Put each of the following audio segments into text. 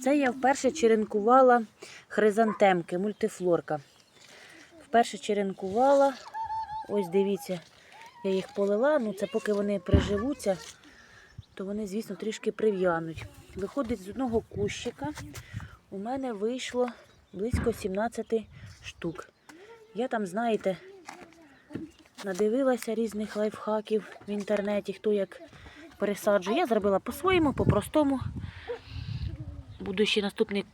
Це я вперше черенкувала хризантемки, мультифлорка. Вперше черенкувала. Ось дивіться, я їх полила. Ну це поки вони приживуться, то вони, звісно, трішки прив'януть. Виходить з одного кущика. У мене вийшло близько 17 штук. Я там, знаєте, надивилася різних лайфхаків в інтернеті, хто як пересаджує. Я зробила по-своєму, по-простому. Буду ще наступний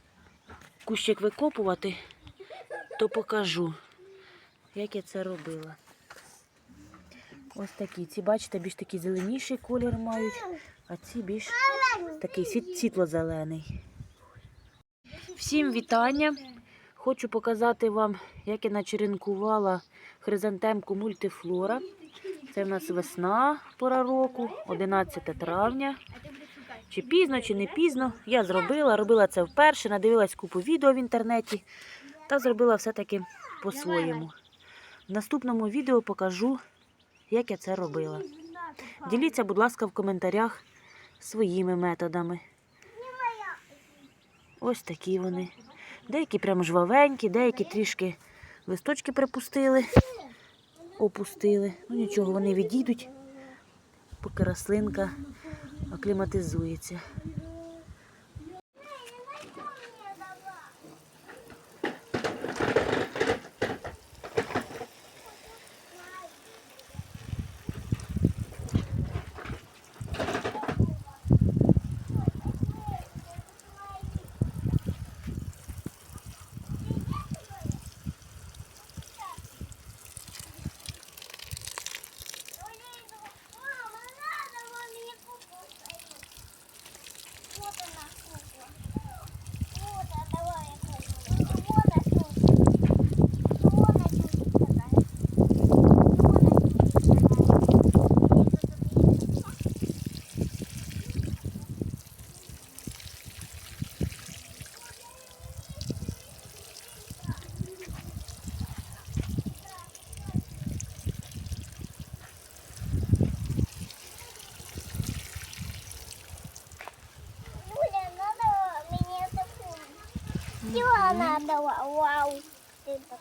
кущик викопувати, то покажу, як я це робила. Ось такі. Ці, бачите, більш такий зеленіший колір мають, а ці більш такий світло-зелений. Всім вітання! Хочу показати вам, як я начеренкувала хризантемку мультифлора. Це в нас весна, пора року, 11 травня. Чи пізно, чи не пізно. Я зробила, робила це вперше, надивилась купу відео в інтернеті та зробила все-таки по-своєму. В наступному відео покажу, як я це робила. Діліться, будь ласка, в коментарях своїми методами. Ось такі вони. Деякі прям жвавенькі, деякі трішки листочки припустили, опустили. Ну нічого, вони відійдуть, поки рослинка акліматизується. Tiwala daw, wow. Diba?